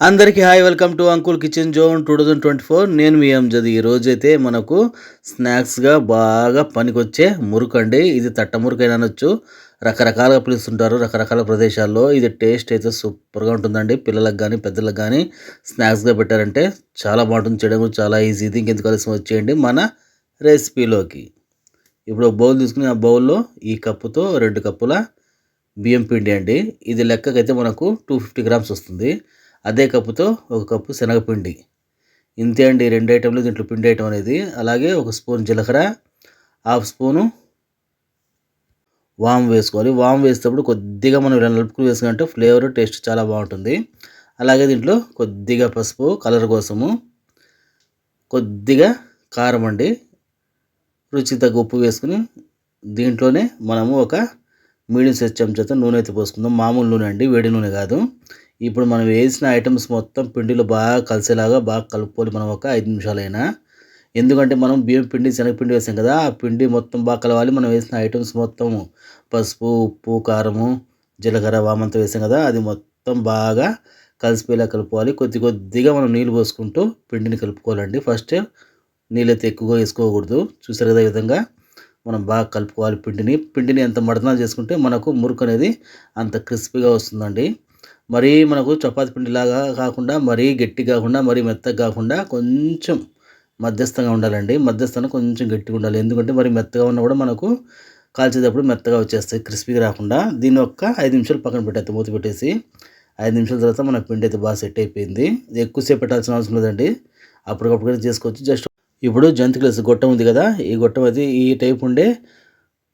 అందరికీ hi welcome to uncle kitchen zone two thousand twenty four. నేను మీ అంజది. ఈ రోజైతే మనకు స్నాక్స్గా బాగా పనికొచ్చే మురుకు అండి ఇది తట్ట మురుకైనా అనొచ్చు. రకరకాలుగా పిలుస్తుంటారు రకరకాల ప్రదేశాల్లో. ఇది టేస్ట్ అయితే సూపర్గా ఉంటుందండి. పిల్లలకు కానీ పెద్దలకు కానీ స్నాక్స్గా పెట్టారంటే చాలా బాగుంటుంది. చేయడం చాలా ఈజీ. ఇది ఇంకెందుకు కలిసి వచ్చేయండి మన రెసిపీలోకి. ఇప్పుడు బౌల్ తీసుకుని ఆ బౌల్లో ఈ కప్పుతో రెండు కప్పుల బియ్యం పిండి అండి. ఇది లెక్కకైతే మనకు టూ ఫిఫ్టీ గ్రామ్స్ వస్తుంది. అదే కప్పుతో ఒక కప్పు శనగపిండి. ఇంతే అండి రెండు ఐటెంలు దీంట్లో పిండి ఐటమ్ అనేది. అలాగే ఒక స్పూన్ జీలకర్ర హాఫ్ స్పూను వామ్ వేసుకోవాలి. వామ్ వేసేటప్పుడు కొద్దిగా మనం ఇలా నలుపుకుని వేసుకుంటే ఫ్లేవర్ టేస్ట్ చాలా బాగుంటుంది. అలాగే దీంట్లో కొద్దిగా పసుపు కలర్ కోసము కొద్దిగా కారం అండి. రుచి తగ్గ ఉప్పు వేసుకుని దీంట్లోనే మనము ఒక మీడియం సైజ్ చెంచాతో నూనె అయితే పోసుకుందాం. మామూలు నూనె అండి వేడి నూనె కాదు. ఇప్పుడు మనం వేసిన ఐటమ్స్ మొత్తం పిండిలో బాగా కలిసేలాగా బాగా కలుపుకోవాలి మనం ఒక ఐదు నిమిషాలైనా. ఎందుకంటే మనం బియ్యం పిండి శనగపిండి వేసాం కదా ఆ పిండి మొత్తం బాగా కలవాలి. మనం వేసిన ఐటమ్స్ మొత్తం పసుపు ఉప్పు కారము జీలకర్ర వామంతా వేసాం కదా అది మొత్తం బాగా కలిసిపోయేలా కలుపుకోవాలి. కొద్ది కొద్దిగా మనం నీళ్ళు పోసుకుంటూ పిండిని కలుపుకోవాలండి. ఫస్ట్ నీళ్ళైతే ఎక్కువగా వేసుకోకూడదు. చూసారు కదా విధంగా మనం బాగా కలుపుకోవాలి పిండిని. పిండిని ఎంత మడతనాలు చేసుకుంటే మనకు మురుకు అనేది అంత క్రిస్పీగా వస్తుందండి. మరీ మనకు చపాతి పిండిలాగా కాకుండా మరీ గట్టి కాకుండా మరీ మెత్తగా కాకుండా కొంచెం మధ్యస్థంగా ఉండాలండి. మధ్యస్థంగా కొంచెం గట్టిగా ఉండాలి. ఎందుకంటే మరి మెత్తగా ఉన్నా కూడా మనకు కాల్చేటప్పుడు మెత్తగా వచ్చేస్తాయి క్రిస్పీగా రాకుండా. దీని ఒక్క ఐదు నిమిషాలు పక్కన పెట్టేస్తే మూత పెట్టేసి ఐదు నిమిషాల తర్వాత మన పిండి అయితే బాగా సెట్ అయిపోయింది. ఎక్కువసేపు పెట్టాల్సిన అవసరం లేదండి. అప్పటికప్పుడు చేసుకోవచ్చు. జస్ట్ ఇప్పుడు జంతికలు గొట్టం ఉంది కదా ఈ గొట్టం అది ఈ టైప్ ఉండే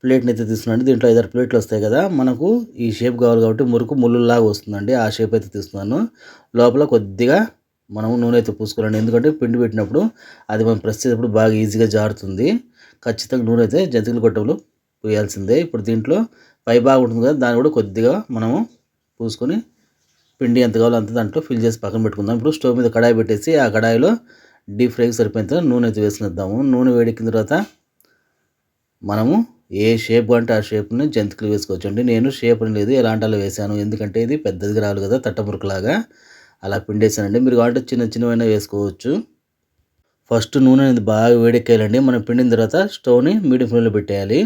ప్లేట్ని అయితే తీసుకున్నాను దీంట్లో ఐదారు ప్లేట్లు వస్తాయి కదా. మనకు ఈ షేప్ కావాలి కాబట్టి మురుకు ముళ్ళులాగా వస్తుందండి. ఆ షేప్ అయితే తీసుకున్నాను లోపల కొద్దిగా మనము నూనె అయితే పూసుకోవాలండి. ఎందుకంటే పిండి పెట్టినప్పుడు అది మనం ప్రెస్ చేసేటప్పుడు బాగా ఈజీగా జారుతుంది. ఖచ్చితంగా నూనె అయితే జంతికలు గొట్టంలో పోయాల్సిందే. ఇప్పుడు దీంట్లో పై బాగా ఉంటుంది కదా దాన్ని కూడా కొద్దిగా మనము పూసుకొని పిండి ఎంత కావాలో అంత దాంట్లో ఫిల్ చేసి పక్కన పెట్టుకుందాం. ఇప్పుడు స్టవ్ మీద కడాయి పెట్టేసి ఆ కడాయిలో డీప్ ఫ్రైకి సరిపోయిన నూనె అయితే వేసుకునిద్దాము నూనె వేడెక్కిన తర్వాత మనము ఏ షేప్ అంటే ఆ షేప్ని జంతికలు వేసుకోవచ్చు అండి నేను షేప్ అని లేదు ఎలాంటి వేసాను ఎందుకంటే ఇది పెద్దది రాదు కదా తట్టమురుకులాగా. అలా పిండేసానండి మీరు కావాలంటే చిన్న చిన్నవైనా వేసుకోవచ్చు. ఫస్ట్ నూనె అనేది బాగా వేడెక్కేయాలండి. మనం పిండిన తర్వాత స్టవ్ని మీడియం ఫ్లేమ్లో పెట్టేయాలి.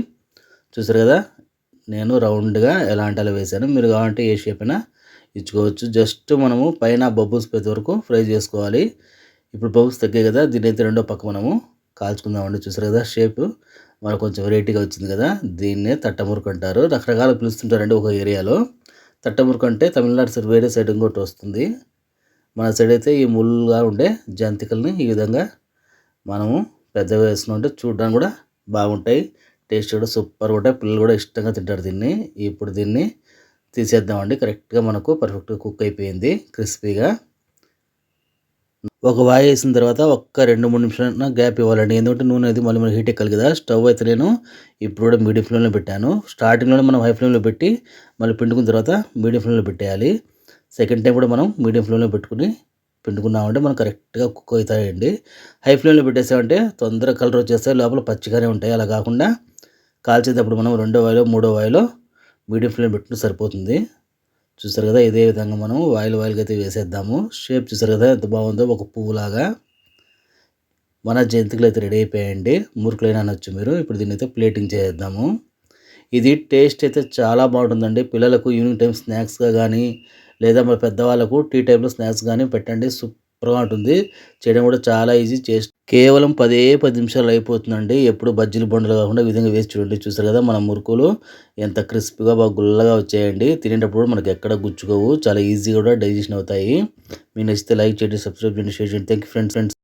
చూసారు కదా నేను రౌండ్గా ఎలాంటి అలా వేసాను మీరు కావాలంటే ఏ షేప్ అయినా ఇచ్చుకోవచ్చు. జస్ట్ మనము పైన బబుల్స్ ప్రతి వరకు ఫ్రై చేసుకోవాలి. ఇప్పుడు బబుల్స్ తగ్గాయి కదా దీని అయితే రెండో పక్క మనము కాల్చుకుందామండి. చూసారు కదా షేప్ మనకు కొంచెం వెరైటీగా వచ్చింది కదా దీన్నే తట్టమురుకు అంటారు. రకరకాల పిలుస్తుంటారండి ఒక ఏరియాలో. తట్టమురుకు అంటే తమిళనాడు సైడ్ వేరే సైడ్ ఇంకోటి వస్తుంది. మన సైడ్ అయితే ఈ ముళ్ళుగా ఉండే జంతికల్ని ఈ విధంగా మనము పెద్దగా వేసుకుంటే చూడడానికి కూడా బాగుంటాయి. టేస్ట్ కూడా సూపర్గా ఉంటాయి. పిల్లలు కూడా ఇష్టంగా తింటారు దీన్ని. ఇప్పుడు దీన్ని తీసేద్దామండి. కరెక్ట్గా మనకు పర్ఫెక్ట్గా కుక్ అయిపోయింది క్రిస్పీగా ఒక వాయి వేసిన తర్వాత ఒక్క రెండు మూడు నిమిషాల గ్యాప్ ఇవ్వాలండి. ఎందుకంటే నూనె అది మళ్ళీ మళ్ళీ హీట్ ఎక్కాలి కదా. స్టవ్ అయితే నేను ఇప్పుడు కూడా మీడియం ఫ్లేమ్లో పెట్టాను. స్టార్టింగ్లోనే మనం హై ఫ్లేమ్లో పెట్టి మళ్ళీ పిండుకున్న తర్వాత మీడియం ఫ్లేమ్లో పెట్టేయాలి. సెకండ్ టైం కూడా మనం మీడియం ఫ్లేమ్లో పెట్టుకుని పిండుకున్నామంటే మనం కరెక్ట్గా కుక్ అవుతాయండి. హై ఫ్లేమ్లో పెట్టేసామంటే తొందరగా కలర్ వచ్చేస్తాయి. లోపల పచ్చిగానే ఉంటాయి. అలా కాకుండా కాల్చేటప్పుడు మనం రెండో వాయిలో మూడో వాయిలో మీడియం ఫ్లేమ్ పెట్టుకుంటే సరిపోతుంది. చూసారు కదా ఇదే విధంగా మనం వాయిల్ వాయిల్గా అయితే వేసేద్దాము. షేప్ చూసారు కదా ఎంత బాగుందో ఒక పువ్వులాగా. మన జంతికలు అయితే రెడీ అయిపోయాయండి. మురుకులైన అనొచ్చు మీరు. ఇప్పుడు దీన్ని అయితే ప్లేటింగ్ చేద్దాము ఇది టేస్ట్ అయితే చాలా బాగుంటుందండి. పిల్లలకు ఈవినింగ్ టైం స్నాక్స్గా కానీ లేదా మన పెద్దవాళ్ళకు టీ టైంలో స్నాక్స్ కానీ పెట్టండి. సూప్ సూపర్గా ఉంటుంది. చేయడం కూడా చాలా ఈజీ చేసి కేవలం పదే పది నిమిషాలు అయిపోతుందండి. ఎప్పుడు బజ్జీలు బొండలు కాకుండా ఈ విధంగా వేసి చూడండి. చూసారు కదా మన మురుకులు? ఎంత క్రిస్పీగా బాగా గుల్లగా వచ్చాయండి. తినేటప్పుడు మనకి ఎక్కడ గుచ్చుకోవు. చాలా ఈజీగా కూడా డైజెషన్ అవుతాయి. మీకు నచ్చితే లైక్ చేయండి సబ్స్క్రైబ్ చేయండి షేర్ చేయండి. Thank you friends friends.